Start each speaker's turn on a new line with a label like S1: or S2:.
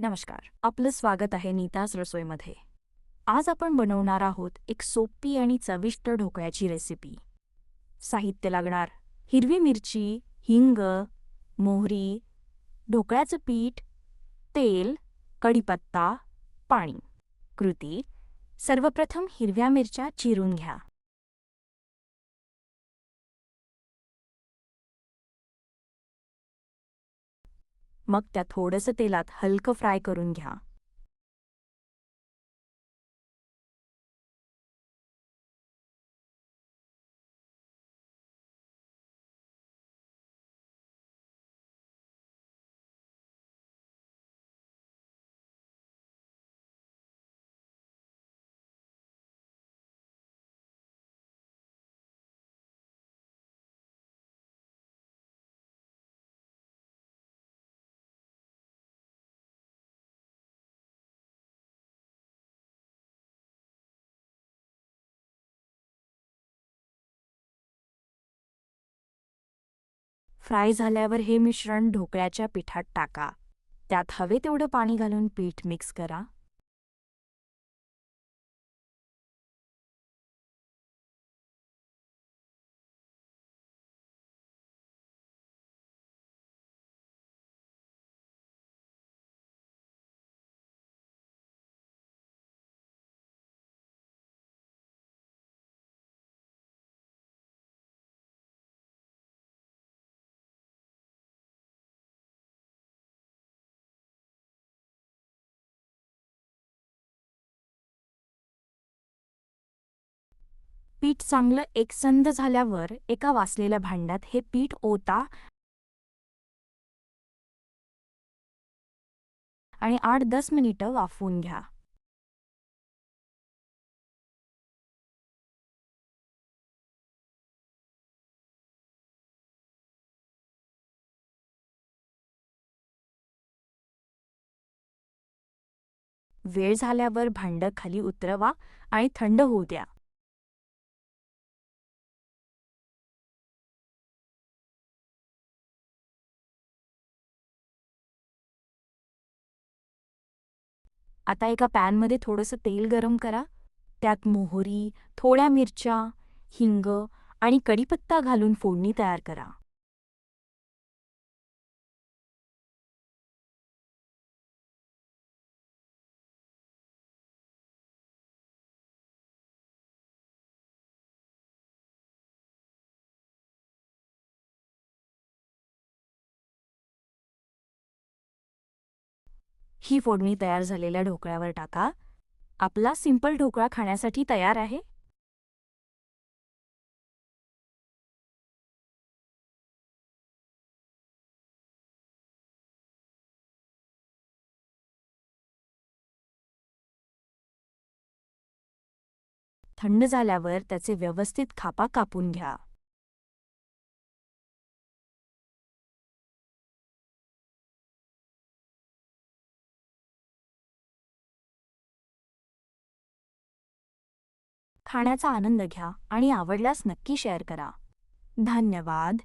S1: नमस्कार आपलं स्वागत आहे नीताज रसोईमध्ये. आज आपण बनवणार आहोत एक सोपी आणि चविष्ट ढोकळ्याची रेसिपी साहित्य लागणार. हिरवी मिरची हिंग मोहरी ढोकळ्याचं पीठ तेल कढीपत्ता पाणी. कृती. सर्वप्रथम हिरव्या मिरच्या चिरून घ्या. मग त्या थोडंसं तेलात हलकं फ्राय करून घ्या. फ्राय झाल्यावर हे मिश्रण ढोकळ्याच्या पिठात टाका. त्यात हवे तेवढं पाणी घालून पीठ मिक्स करा. पीठ चांगलं एकसंध झाल्यावर एका वासलेल्या भांड्यात हे पीठ ओता आणि आठ दस मिनिटं वाफवून घ्या. वेळ झाल्यावर भांडं खाली उतरवा आणि थंड होऊ द्या. आता एका पॅनमध्ये थोडंसं तेल गरम करा. त्यात मोहरी थोड्या मिरच्या हिंग आणि कढीपत्ता घालून फोडणी तयार करा. ही फोडणी तयार झालेल्या ढोकळ्यावर टाका. आपला सिंपल ढोकळा खाण्यासाठी तयार आहे. थंड झाल्यावर त्याचे व्यवस्थित खापा कापून घ्या. खाण्याचा आनंद घ्या आणि आवडल्यास नक्की शेअर करा. धन्यवाद.